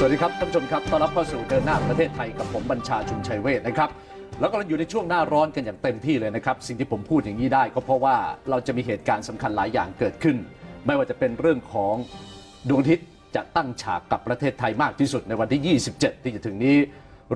สวัสดีครับท่านผู้ชมครับต้อนรับเข้าสู่เดินหน้าประเทศไทยกับผมบัญชาชุมชัยเวทนะครับแล้วก็เราอยู่ในช่วงหน้าร้อนกันอย่างเต็มที่เลยนะครับ สิ่งที่ผมพูดอย่างนี้ได้ก็เพราะว่าเราจะมีเหตุการณ์สำคัญหลายอย่างเกิดขึ้น ไม่ว่าจะเป็นเรื่องของดวงอาทิตย์จะตั้งฉากกับประเทศไทยมากที่สุดในวันที่ 27 ที่จะถึงนี้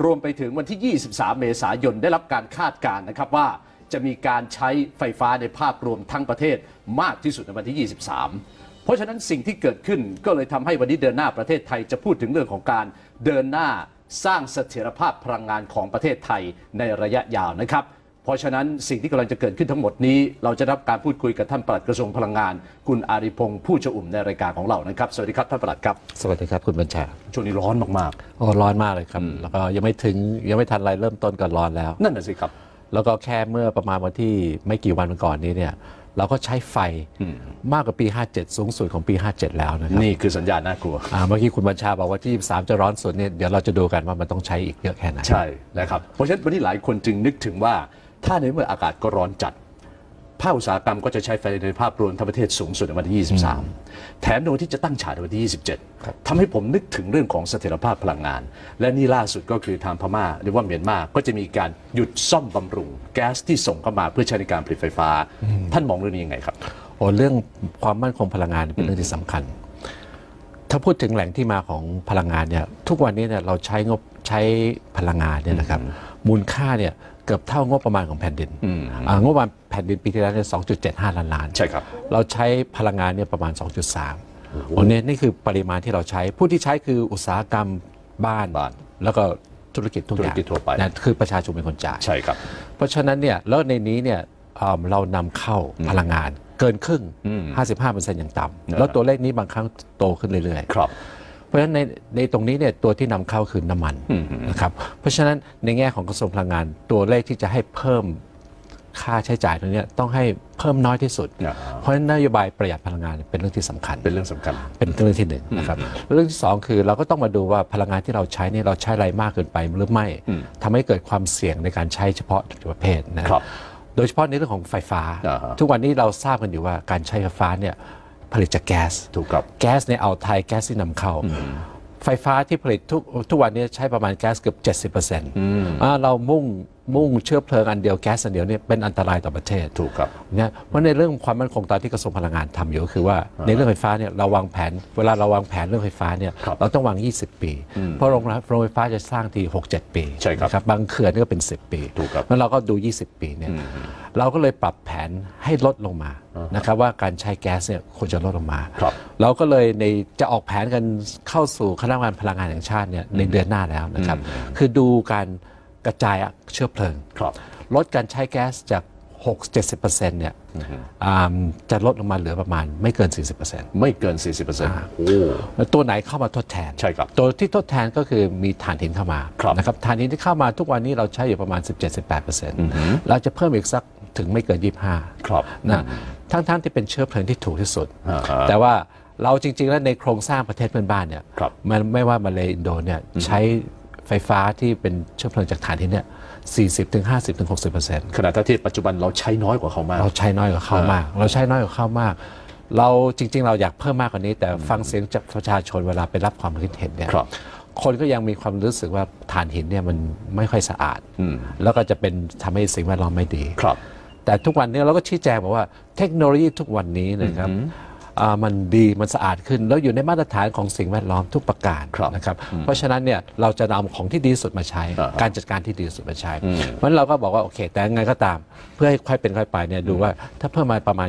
รวมไปถึงวันที่ 23 เมษายนได้รับการคาดการณ์นะครับว่าจะมีการใช้ไฟฟ้าในภาพรวมทั้งประเทศมากที่สุดในวันที่ 23 เพราะฉะนั้นสิ่งที่เกิดขึ้นก็เลยทำให้วันนี้เดินหน้าประเทศไทยจะพูดถึงเรื่องของการเดินหน้าสร้างเสถียรภาพพลังงานของประเทศไทยในระยะยาวนะครับเพราะฉะนั้นสิ่งที่กำลังจะเกิดขึ้นทั้งหมดนี้ เราจะรับการพูดคุยกับท่านปลัดกระทรวงพลังงาน คุณอาริพงศ์ผู้ชอุ่มในรายการของเรานะครับ สวัสดีครับท่านปลัดครับ สวัสดีครับคุณบัญชาช่วงนี้ร้อนมากโอ้ร้อนมากเลยครับแล้วก็ยังไม่ถึงยังไม่ทันอะไรเริ่มต้นก็ร้อนแล้วๆนั่นน่ะสิครับ แล้วก็แค่เมื่อประมาณวันที่ไม่กี่วันก่อนนี้เนี่ย เราก็ใช้ไฟมากกว่าปี 57 สูงสุดของปี 57 แล้วนะครับนี่คือสัญญาณน่ากลัวอ่าเมื่อกี้คุณบัญชาบอกว่าที่23 จะร้อนสุดเนี่ยเดี๋ยวเราจะดูกันว่ามันต้องใช้อีกเยอะแค่ไหนใช่นะครับเพราะฉะนั้นวันนี้หลายคนจึงนึกถึงว่าถ้าในเมื่ออากาศก็ร้อนจัด ภาคอุตสาหกรรมก็จะใช้ไฟในภาพรวมทั้งประเทศสูงสุดในวันที่ 23 แถมในวันที่จะตั้งฉากในวันที่ 27ทำให้ผมนึกถึงเรื่องของเสถียรภาพพลังงาน และนี่ล่าสุดก็คือทางพม่าหรือว่าเมียนมาก็จะมีการหยุดซ่อมบำรุง แก๊สที่ส่งเข้ามาเพื่อใช้ในการผลิตไฟฟ้า ท่านมองเรื่องนี้ยังไงครับโอ้เรื่องความมั่นคงพลังงานเป็นเรื่องที่สำคัญ ถ้าพูดถึงแหล่งที่มาของพลังงานเนี่ยทุกวันนี้เนี่ยเราใช้งบใช้พลังงานเนี่ยนะครับมูลค่าเนี่ย เกือบเท่างบประมาณของแผ่นดินอ่างบประมาณแผ่นดินปีที่แล้วเนี่ย2.75 ล้านล้าน ใช่ครับ เราใช้พลังงานเนี่ยประมาณ 2.3วันนี้นี่คือปริมาณที่เราใช้ ผู้ที่ใช้คืออุตสาหกรรมบ้านบ้านแล้วก็ธุรกิจทุกอย่างธุรกิจทั่วไปนะคือประชาชนเป็นคนจ่าย ใช่ครับ เพราะฉะนั้นเนี่ยแล้วในนี้เนี่ยเอิ่มเรานำเข้าพลังงานเกินครึ่ง 55%อย่างต่ำแล้วตัวเลขนี้บางครั้งโตขึ้นเรื่อยๆ ครับเพ ราะฉะนั้นในในตรงนี้เนี่ยตัวที่นำเข้าคือน้ำมันนะครับเพราะฉะนั้นในแง่ของกระทรวงพลังงาน ตัวเลขที่จะให้เพิ่มค่าใช้จ่ายตรงเนี้ยต้องให้เพิ่มน้อยที่สุดอ่าเพราะฉะนั้นนโยบายประหยัดพลังงานเป็นเรื่องที่สำคัญ เป็นเรื่องสำคัญ เป็นเรื่องที่หนึ่งนะครับ เรื่องที่สองคือเราก็ต้องมาดูว่าพลังงานที่เราใช้เนี่ยเราใช้อะไรมากเกินไปหรือไม่ทำให้เกิดความเสี่ยงในการใช้เฉพาะประเภทนะครับ โดยเฉพาะในเรื่องของไฟฟ้าอ่าฮะทุกวันนี้เราทราบกันอยู่ว่าการใช้ไฟฟ้าเนี่ย ผลิตจากแก๊สถูกครับแก๊สในอ่าวไทยแก๊สที่นำเข้า ไฟฟ้าที่ผลิตทุกทุกวันนี้ใช้ประมาณแก๊สเกือบ 70%อ่าเรามุ่งมุ่งเชื้อเพลิงอันเดียวแก๊สอันเดียวเนี่ยเป็นอันตรายต่อประเทศถูกครับเนี่ยเพราะในเรื่องความมั่นคงตอนที่กระทรวงพลังงานทำอยู่ก็คือว่าในเรื่องไฟฟ้าเนี่ยเราวางแผน เวลาเราวางแผนเรื่องไฟฟ้าเนี่ยครับเราต้องวาง 20 ปี เพราะโรงโรงไฟฟ้าจะสร้างที6-7 ปีใช่ครับนะบางเขื่อนก็เป็น 10 ปีถูกครับแล้วเราก็ดู 20 ปีเนี่ยเราก็เลยปรับแผนให้ลดลงมานะครับว่าการใช้แก๊สเนี่ยควรจะลดลงมาครับเราก็เลยในจะออกแผนกันเข้าสู่คณะกรรมการพลังงานแห่งชาติเนี่ยในเดือนหน้าแล้วนะครับคือดูการ กระจายเชื้อเพลิงครับลดการใช้แก๊สจาก 6-70%เนี่ยอ่าจะลดลงมาเหลือประมาณไม่เกิน 40%ไม่เกิน 40%โอ้แล้วตัวไหนเข้ามาทดแทน ใช่ครับ ตัวที่ทดแทนก็คือมีถ่านหินเข้ามาครับนะครับถ่านหินที่เข้ามาทุกวันนี้เราใช้อยู่ประมาณ 17-18%เราจะเพิ่มอีกสักถึงไม่เกิน 25ครับนะทั้งๆที่เป็นเชื้อเพลิงที่ถูกที่สุดอ่าฮะแต่ว่าเราจริง ๆ แล้วในโครงสร้างประเทศเพื่อนบ้านเนี่ยครับมันไม่ว่ามาเลอินโดเนี่ยใช้ ไฟฟ้าที่เป็นเชื้อเพลิงจากถ่านหินเนี่ย40ถึง50ถึง60%ขณะที่ปัจจุบันเราใช้น้อยกว่าเขามาก เราใช้น้อยกว่าเขามาก เราใช้น้อยกว่าเขามาก เราจริง ๆ เราอยากเพิ่มมากกว่านี้ แต่ฟังเสียงจากประชาชนเวลาไปรับความคิดเห็นเนี่ยครับคนก็ยังมีความรู้สึกว่าถ่านหินเนี่ยมันไม่ค่อยสะอาด แล้วก็จะเป็นทำให้สิ่งแวดล้อมไม่ดีครับ แต่ทุกวันนี้เราก็ชี้แจงบอกว่าเทคโนโลยีทุกวันนี้นะครับอ่า มันดีมันสะอาดขึ้น แล้วอยู่ในมาตรฐานของสิ่งแวดล้อมทุกประการครับนะครับเพราะฉะนั้นเนี่ยเราจะนำของที่ดีที่สุดมาใช้อ่าฮะการจัดการที่ดีที่สุดมาใช้เพราะฉะนั้นเราก็บอกว่าโอเค แต่ยังไงก็ตาม เพื่อให้ค่อยเป็นค่อยไปเนี่ยดูว่าถ้าเพิ่มมาประมาณ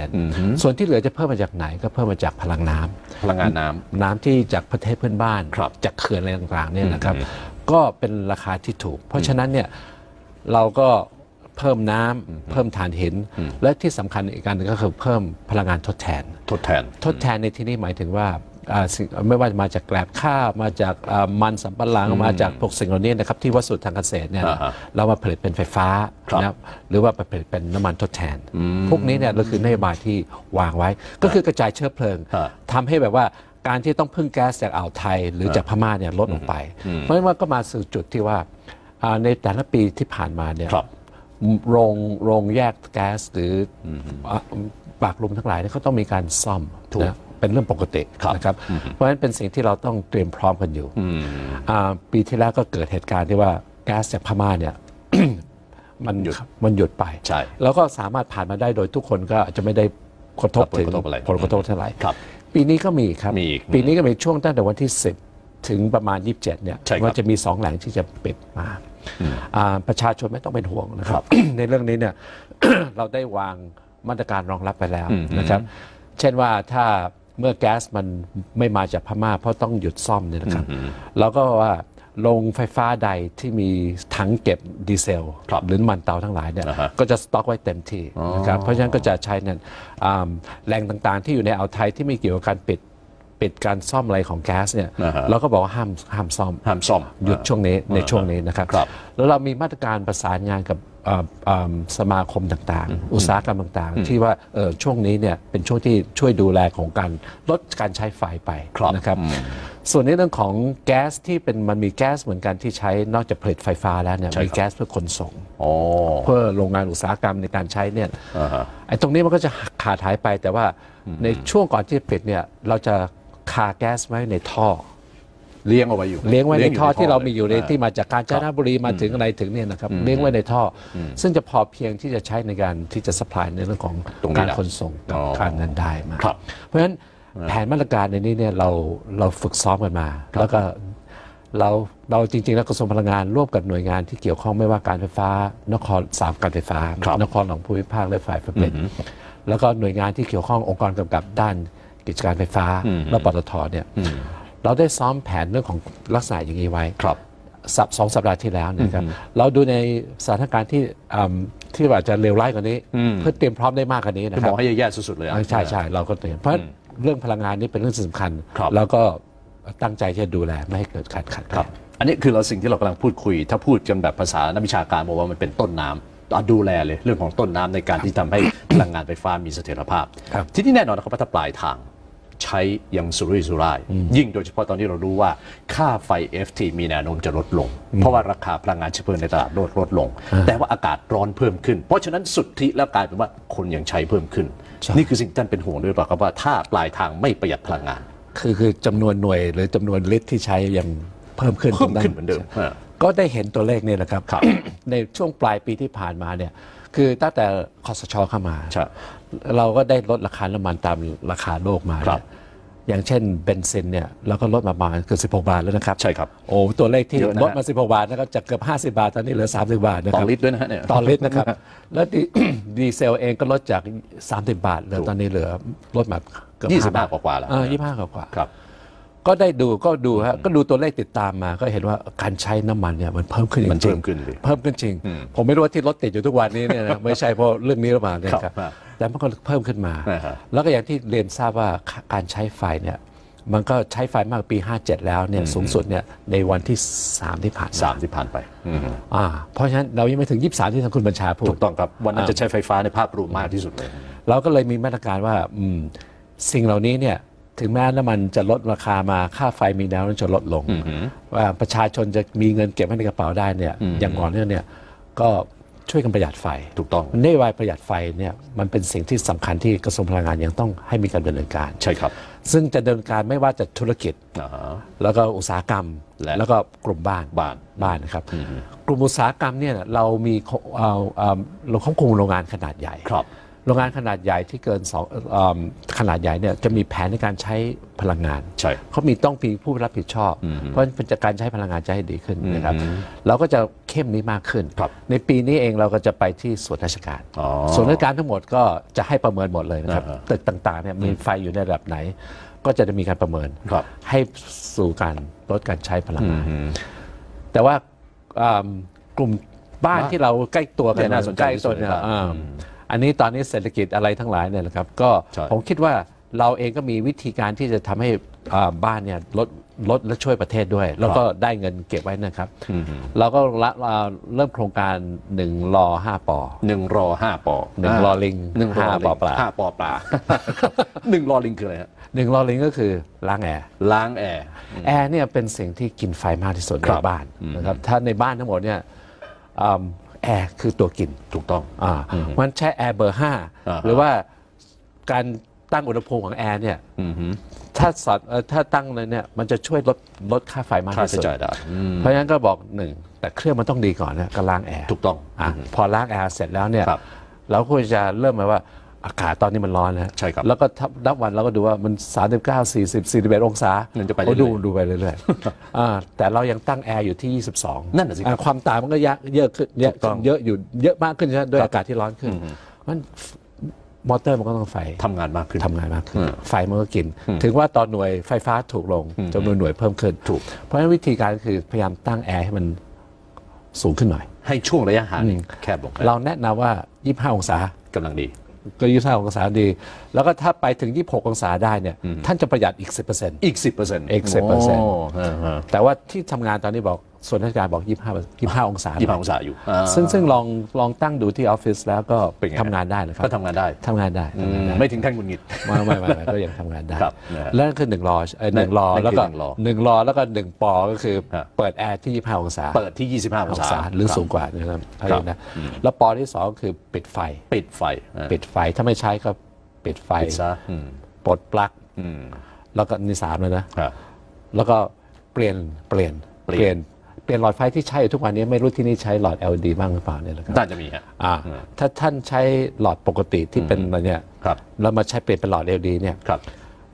25%ส่วนที่เหลือจะเพิ่มมาจากไหนก็เพิ่มมาจากพลังน้ำพลังงานน้ำน้ำที่จากประเทศเพื่อนบ้านครับจากเขื่อนอะไรต่างๆเนี่ยนะครับก็เป็นราคาที่ถูก เพราะฉะนั้นเนี่ยเราก็ เพิ่มน้ำเพิ่มถ่านหิน และที่สำคัญอีกการหนึงก็คือเพิ่มพลังงานทดแทน ทดแทน ทดแทนในที่นี้หมายถึงว่าอ่าสิ่งไม่ว่าจะมาจากแกลบข้าวมาจากอ่ามันสำปะหลังมาจากพวกสิ่งเหล่านี้นะครับที่วัสดุทางเกษตรเนี่ยอ่าฮะเรามาผลิตเป็นไฟฟ้าครับนะครับหรือว่าไปผลิตเป็นน้ำมันทดแทน พวกนี้เนี่ยก็คือนโยบายที่วางไว้ ก็คือกระจายเชื้อเพลิงฮะทำให้แบบว่าการที่ต้องพึ่งแก๊สจากอ่าวไทย หรือจากพม่าเนี่ยลดลงไป เพราะฉะนั้นมันก็มาสู่จุดที่ว่าอ่าในแต่ละปีที่ผ่านมาเนี่ยครับ โรงโรงแยกแก๊สหรืออะปากลมทั้งหลายเนี่ยเขาต้องมีการซ่อมถูกนะไปเป็นเรื่องปกติครับนะครับเพราะฉะนั้นเป็นสิ่งที่เราต้องเตรียมพร้อมกันอยู่อ่าปีที่แล้วก็เกิดเหตุการณ์ที่ว่าแก๊สจากพม่าเนี่ยมันหยุดมันหยุดไปใช่แล้วก็สามารถผ่านมาได้โดยทุกคนก็อาจจะไม่ได้กระทบผลถึงกระทบอะไรผลกระทบเท่าไหร่ครับปีนี้ก็มีครับมีอีกปีนี้ก็มีช่วงตั้งแต่วันที่ 10 ถึงประมาณ 27เนี่ยใช่ครับว่าจะมีสองแหล่งที่จะปิดมาอ่า ประชาชนไม่ต้องเป็นห่วงนะครับ ในเรื่องนี้เนี่ยเราได้วางมาตรการรองรับไปแล้วนะครับ เช่นว่าถ้าเมื่อแก๊สมันไม่มาจากพม่า เพราะต้องหยุดซ่อมเนี่ยนะครับเราก็ว่าโรงไฟฟ้าใดที่มีถังเก็บดีเซลครับหรือน้ำมันเตาทั้งหลายเนี่ยอ่าฮะก็จะสต็อกไว้เต็มที่นะครับเพราะฉะนั้นก็จะใช้นั่นอ่าแหล่งต่างๆ ที่อยู่ในอ่าวไทยที่ไม่เกี่ยวกับการปิด ปิดการซ่อมอะไรของแก๊สเนี่ยอ่าฮะเราก็บอกว่าห้ามห้ามซ่อมห้ามซ่อมหยุดช่วงนี้ในช่วงนี้นะครับครับแล้วเรามีมาตรการประสานงานกับเอ่อเอิ่มสมาคมต่างๆ อุตสาหกรรมต่างๆ ที่ว่าเอ่อช่วงนี้เนี่ยเป็นช่วงที่ช่วยดูแลของการลดการใช้ไฟไปครับนะครับ ส่วนในเรื่องของแก๊สที่เป็นมันมีแก๊สเหมือนกันที่ใช้นอกจากผลิตไฟฟ้าแล้วเนี่ยใช่มีครับแก๊สเพื่อขนส่งอ๋อเพื่อโรงงานอุตสาหกรรมในการใช้เนี่ยอ่าฮะไอ้ตรงนี้มันก็จะขาดหายไปแต่ว่าในช่วงก่อนที่จะปิดเนี่ยเราจะ คาแก๊สไว้ในท่อ เลี้ยงเอาไว้อยู่ เลี้ยงไว้ในท่อที่เรามีอยู่ในลที่มาจากการจนบุรีมาถึงอะไรถึงเนี่ยนะครับ เลี้ยงไว้ในท่ออซึ่งจะพอเพียงที่จะใช้ในการที่จะสปายในเรื่องของตรงนี้การนะขนส่งกับอ๋อการนั้นได้มาครับเพราะฉะนั้นแผนมาตรการในนี้เนี่ยเราเราฝึกซ้อมกันมา แล้วก็เราเราจริงๆ แล้วกระทรวงพลังงานร่วมกับหน่วยงานที่เกี่ยวข้องไม่ว่าการไฟฟ้า นครสามการไฟฟ้าครับนครหลวงภูมิภาคและฝ่ายผลิตแล้วก็หน่วยงานที่เกี่ยวข้ององค์กรกำกับด้าน กิจการไฟฟ้าและปตทเนี่ยเราได้ซ้อมแผนเรื่องของลักษณะอย่างนี้ไว้ครับสัปสองสัปดาห์ที่แล้วเนะครับเราดูในสถานการณ์ที่อืมที่อาจจะเลวร้ายกว่านี้ เพื่อเตรียมพร้อมได้มากกว่านี้นะจะคบรัอบกให้แย่ๆสุดๆเลยอะอ่าใช่ใช่เราก็เตรียมเพราะเรื่องพลังงานนี่เป็นเรื่องสำคัญครับแล้วก็ตั้งใจที่จะดูแลไม่ให้เกิดการขาดแคลครับนอันนี้คือเราสิ่งที่เรากำลังพูดคุย ถ้าพูดกันแบบภาษานักวิชาการบอกว่ามันเป็นต้นน้ำอะดูแลเลยเรื่องของต้นน้ำในการที่ทำให้พลังงานไฟฟ้ามีเสถียรภาพครับที่นี่แน่นอนนะครับว่าถ้าปลายทาง ใช้อยังสุรุ่ยสุร่าย ยิ่งโดยเฉพาะตอนนี้เรารู้ว่าค่าไฟ FT มีแนวโน้มจะลดลง เพราะว่าราคาพลังงานเชื้อเพลิงในตลาดโลดลดลง แต่ว่าอากาศร้อนเพิ่มขึ้น เพราะฉะนั้นสุดที่แล้วกลายเป็นว่าคนยังใช้เพิ่มขึ้น นี่คือสิ่งที่ท่านเป็นห่วงด้วยหรือเปล่าครับว่าถ้าปลายทางไม่ประหยัดพลังงาน คือคือจำนวนหน่วยหรือจำนวนลิตรที่ใช้ยังเพิ่มขึ้นเพิ่มตรงขึ้นเหมือนเดิมอ่าก็ได้เห็นตัวเลขนี่แหละครับครับ ในช่วงปลายปีที่ผ่านมาเนี่ยคือตั้งแต่คอสชเข้ามาใช่ เราก็ได้ลดราคาน้ำมันตามราคาโลกมาครับเนี่ยอย่างเช่นเบนซินเนี่ยเราก็ลดมาประมาณเกือบ16 บาทแล้วนะครับ ใช่ครับ โอ้ตัวเลขที่เยอะนะฮะลดมา 16 บาทนะครับจากเกือบ 50 บาท ตอนนี้เหลือ 30 บาทนะคต่รัอบลิตรด้วยนะฮะเนี่ยต่อลิตรนะครับ แล้วดีดีเซลเองก็ลดจาก 30 บาทเหลือตอนนี้เหลือลดมาเกือบยี่สิบ5ห้ากว่าๆแล้วอ่ายี่ห้ากว่าๆครับ ก็ได้ดูก็ดูฮะก็ดูตัวเลขติดตามมา ก็เห็นว่าการใช้น้ำมันเนี่ยมันเพิ่มขึ้นจริงๆมันเพิ่มขึ้นเลยเพิ่มขึ้นจริง ผมไม่รู้ว่าที่รถติดอยู่ทุกวันนี้เนี่ยนะไม่ใช่เพราะเรื่องนี้หรือเปล่าเนี่ยครับครับครับแต่มันก็เพิ่มขึ้นมาอ่าฮะแล้วก็อย่างที่เรียนทราบว่าการใช้ไฟเนี่ยมันก็ใช้ไฟมากกว่าปี 57 แล้วเนี่ยสูงสุดเนี่ยในวันที่ 3 ที่ผ่านมาสามที่ผ่านไปอ่าเพราะฉะนั้นเรายังไม่ถึง 23 ที่ทางคุณบัญชาพูถูดกต้องครับวันนั้นจะใช้ไฟฟ้าในภาพรวมมากที่สุดเลยเราก็เลยมีมาตรการว่าอืมสิ่งเหล่านี้เนี่ย ถึงแม้น้ำมันจะลดราคามาค่าไฟมีแนวโน้มจะลดลง ว่าประชาชนจะมีเงินเก็บไว้ในกระเป๋าได้เนี่ยอย่างก่อนเนี่ยเนี่ยก็ช่วยกันประหยัดไฟถูกต้องนโยบายประหยัดไฟเนี่ยมันเป็นสิ่งที่สำคัญที่กระทรวงพลังงานยังต้องให้มีการดำเนินการใช่ครับ ซึ่งจะดำเนินการไม่ว่าจะธุรกิจอ่าฮะแล้วก็อุตสาหกรรมและแล้วก็กลุ่มบ้านบ้านบ้านนะครับ กลุ่มอุตสาหกรรมเนี่ยเรามีโคเอ่อเอ่อเราควบคุมโรงงานขนาดใหญ่ครับ โรงงานขนาดใหญ่ที่เกินสองเอิ่มขนาดใหญ่เนี่ยจะมีแผนในการใช้พลังงานใช่เขามีต้องมีผู้รับผิดชอบ เพราะฉะนั้นการใช้พลังงานจะให้ดีขึ้นนะครับเราก็จะเข้มนี้มากขึ้นครับในปีนี้เองเราก็จะไปที่ส่วนราชการอ๋อส่วนราชการทั้งหมดก็จะให้ประเมินหมดเลยนะครับอ่าฮะตึกต่างๆเนี่ยมีไฟอยู่ในระดับไหน ก็จะได้มีการประเมินครับให้สู่การลดการใช้พลังงานแต่ว่าอ่ากลุ่มบ้านบ้านที่เราใกล้ตัวกันเนี่ยน่าสนใจใกล้ที่สุตัดวเนี่ยเลยครับ อ่าอันนี้ตอนนี้เศรษฐกิจอะไรทั้งหลายเนี่ยนะครับ ก็ใช่ผมคิดว่าเราเองก็มีวิธีการที่จะทำให้อ่าบ้านเนี่ยลดลดและช่วยประเทศด้วย แล้วก็ได้เงินเก็บไว้นะครับ เราก็ละอ่าเริ่มโครงการ1รอ5ปอหนึ่งรอห้าปอหนึ่งรอลิงหนึ่งรอห้าลิงปอปลาห้าปอปลาหนึ่งรอลิงคืออะไรฮะหนึ่งรอลิงก็คือล้างแอร์ล้างแอร์แอร์เนี่ยเป็นสิ่งที่กินไฟมากที่สุดคในรับบ้านนะครับถ้าในบ้านทั้งหมดเนี่ยอืม แอร์คือตัวกินถูกต้องอ่ามันใช้แอร์เบอร์ห้าอ่าฮะหรือว่าการตั้งอุณหภูมิของแอร์เนี่ยอืมฮึถ้าสอดเอ่อถ้าตั้งเลยเนี่ยมันจะช่วยลดลดค่าไฟมากค่าที่ใช้สุดจ่ายได้อืมเพราะฉะนั้นก็บอกหนึ่งแต่เครื่องมันต้องดีก่อนนะก็ล้างแอร์ถูกต้องอะพอล้างแอร์เสร็จแล้วเนี่ยครับเราควรจะเริ่มมาว่า อากาศตอนนี้มันร้อนนะใช่ครับ แล้วก็ทับนับวันเราก็ดูว่ามัน 39 40 41 องศามันจะไปโอ้เรื่ดูอยๆดูไปเรื่อยๆอ่าแต่เรายังตั้งแอร์อยู่ที่ 22 นั่นน่ะสิครับอ่าความต่างมันก็เยอะเยอะขึ้นเยอะถูกต้องเยอะอยู่เยอะมากขึ้นใช่ไหมด้วยครับอากาศที่ร้อนขึ้นมันมอเตอร์มันก็ต้องไฟทำงานมากขึ้นทำงานมากขึ้นอืมไฟมันก็กิน ถึงว่าตอนหน่วยไฟฟ้าถูกลงจำนวนหน่วยเพิ่มขึ้นถูก เพราะฉะนั้นวิธีการคือพยายามตั้งแอร์ให้มันสูงขึ้นหน่อย ให้ช่วงระยะห่างนี่แคบลงไปเราแนะนำว่า 25 องศากำลังดี ก็25องศาดี แล้วก็ถ้าไปถึง 26 องศาได้เนี่ยท่านจะประหยัดอีก 10%อีก 10%เปอร์เซ็นต์อีก10%แต่ว่าที่ทำงานตอนนี้บอก ส่วนราชการบอก 25 25 องศายี่สิบองศาอยู่อ่าซึ่งซึ่งลองลองตั้งดูที่ออฟฟิศแล้วก็เป็นไง ทำงานได้นะครับก็ทำงานได้ทำงานได้ทำงานได้ไม่ถึงขั้นหงุดหงิด ไม่ไม่ไม่ไม่ก็ยังทำงานได้ ครับนะฮะแล้วนั่นคือหนึ่งรอเอ่อหนึ่งรอนั่นคือแล้วก็หนึ่งรอหนึ่งรอแล้วก็หนึ่งปอก็คือฮะ เปิดแอร์ที่ 25 องศาเปิดที่ 25อองงศาศาหรือสูงคบกว่านะครับอะไรครับนะแล้วปอที่สองคือปิดไฟ ปิดไฟอ่าปิดไฟถ้าไม่ใช้ก็ปิดไฟปิดซะอืมปลดปลั๊กอืมแล้วก็นี่สามแล้วนะ ครับ แล้วก็เปลี่ยนเปลี่ยนเปลี่ยน เปลี่ยนหลอดไฟที่ใช้อยู่ทุกวันนี้ไม่รู้ที่นี่ใช้หลอด LED บ้างหรือเปล่าเนี่ยนะครับน่าจะมีฮะอ่าถ้าท่านใช้หลอดปกติที่เป็นอะไรเนี่ยครับแล้วมาใช้เปลี่ยนเป็นหลอด LED เนี่ยครับ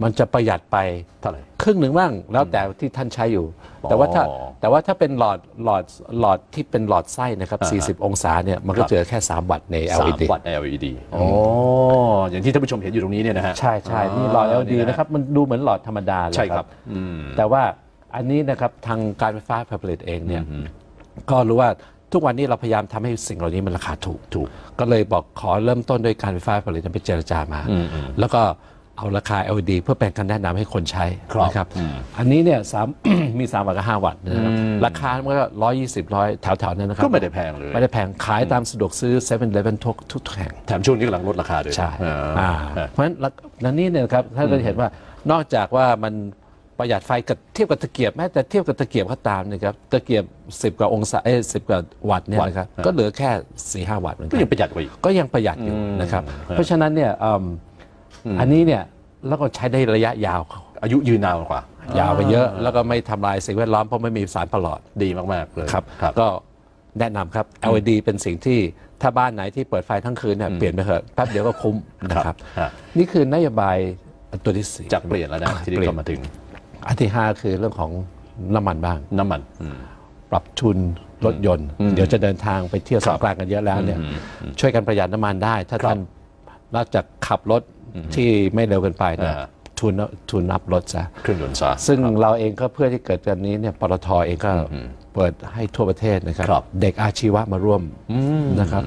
มันจะประหยัดไปเท่าไหร่ครึ่งหนึ่งบ้างแล้วแต่ที่ท่านใช้อยู่ แต่ว่าถ้าอ๋อแต่ว่าถ้าเป็นหลอดหลอดหลอดที่เป็นหลอดไส้นะครับอ่าฮะ40 องศาเนี่ยมันก็ครับเจอแค่ 3 วัตต์ในสาม LED วัตต์ LED อ๋ออย่างที่ท่านผู้ชมเห็นอยู่ตรงนี้เนี่ยนะฮะใช่ใช่นี่หลอด LED นี่นะนะครับมันดูเหมือนหลอดธรรมดาเลยใช่ครับอืมแต่ว่า อันนี้นะครับทางการไฟฟ้าผลิตเองเนี่ยก็รู้ว่าทุกวันนี้เราพยายามทำให้สิ่งเหล่านี้มันราคาถูกถูก ก็เลยบอกขอเริ่มต้นด้วยการไฟฟ้าผลิตไปเจรจามา แล้วก็เอาราคา LED เพื่อเป็นการแนะนำให้คนใช้ครับนะครับ อันนี้เนี่ยสามมี3วัตต์กับ5วัตต์นะครับราคามันก็ร้อยยี่สิบร้อยแถวๆนั้นนะครับ ก็ไม่ได้แพงเลย ไม่ได้แพงขายตามสะดวกซื้อ7 e เ e ่ e ทุกทุกแห่งแถมช่วงนี้กำลังลดราคาด้วยใช่อ่าอ่าอ่าเพราะฉะนั้นแล้วแล้วนี่เนี่ยนะครับถ้าเราเห็นว่านอกจากว่ามัน ประหยัดไฟกับเทียบกับตะเกียบแม้แต่เทียบกับตะเกียบก็ตามนะครับตะเกียบ 10 กว่าองศาเอ้สิบกว่าวัตต์เนี่ยนะครับก็เหลือแค่4ี่ห้าวัตต์เหมือนก็กันยังประหยัดกว่าอีก ก็ยังประหยัดอยู่นะครับเพราะฉะนั้นเนี่ยอืมอันนี้เนี่ยแล้วก็ใช้ได้ระยะยาวอายุยืนนานกว่า ยาวไปเยอะ แล้วก็ไม่ทำลายสิ่งแวดล้อมเพราะไม่มีสารประหลอด ดีมาก ๆ เลยครับครับ ก็แนะนำครับ LED เป็นสิ่งที่ถ้าบ้านไหนที่เปิดไฟทั้งคืนเนี่ยเปลี่ยนไปเถอะแป๊บเดียวก็คุ้มนะครับฮะ นี่คือนโยบายตัวที่สี่จากเปลี่ยนแล้วนะ ทีนี้เปลี่ยก็นมาถึง อันที่ห้าคือเรื่องของน้ำมันบ้าง น้ำมันอืมปรับทุนรถยนต์ เดี๋ยวจะเดินทางไปเที่ยวสงกรานต์กันเยอะแล้วเนี่ยช่วยกันประหยัดน้ำมันได้ ถ้าครับท่านนอกจากขับรถที่ไม่เร็วเกินไปเนี่ยอ่าทุนทุนนับรถซะเครื่องยนต์ซะซึ่งเราเองก็เพื่อที่เกิดกันนี้เนี่ยปตทเองก็ เปิดให้ทั่วประเทศนะครับครับ เด็กอาชีวะมาร่วมนะครับ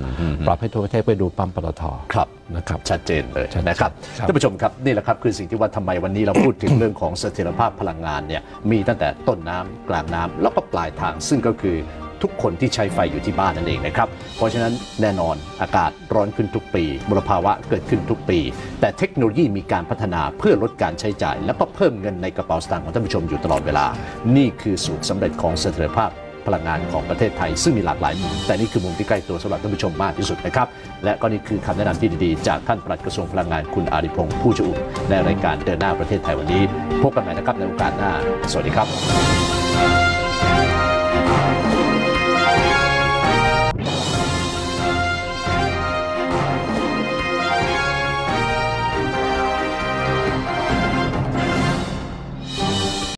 ปรับให้ทั่วประเทศไปดูปั๊มปตทครับนะครับชัดเจนเลยชัดเจนนะครับครับท่านผู้ชมครับนี่แหละครับคือสิ่งที่ว่าทำไมวันนี้เราพูดถึงเรื่องของเสถียรภาพพลังงานเนี่ยมีตั้งแต่ต้นน้ำกลางน้ำแล้วก็ปลายทางซึ่งก็คือ ทุกคนที่ใช้ไฟอยู่ที่บ้านนั่นเองนะครับ เพราะฉะนั้นแน่นอนอากาศร้อนขึ้นทุกปีมลภาวะเกิดขึ้นทุกปี แต่เทคโนโลยีมีการพัฒนาเพื่อลดการใช้จ่าย และก็เพิ่มเงินในกระเป๋าสตางค์ของท่านผู้ชมอยู่ตลอดเวลา นี่คือสูตรสำเร็จของเสถียรภาพพลังงานของประเทศไทย ซึ่งมีหลากหลายมุม แต่นี่คือมุมที่ใกล้ตัวสำหรับท่านผู้ชมมากที่สุดนะครับ และก็นี่คือคำแนะนำที่ดีๆ จากท่านปลัดกระทรวงพลังงานคุณอาริพงศ์ผู้จุอุ่มในรายการเดินหน้าประเทศไทยวันนี้ พบกันใหม่นะครับในโอกาสหน้า สวัสดีครับ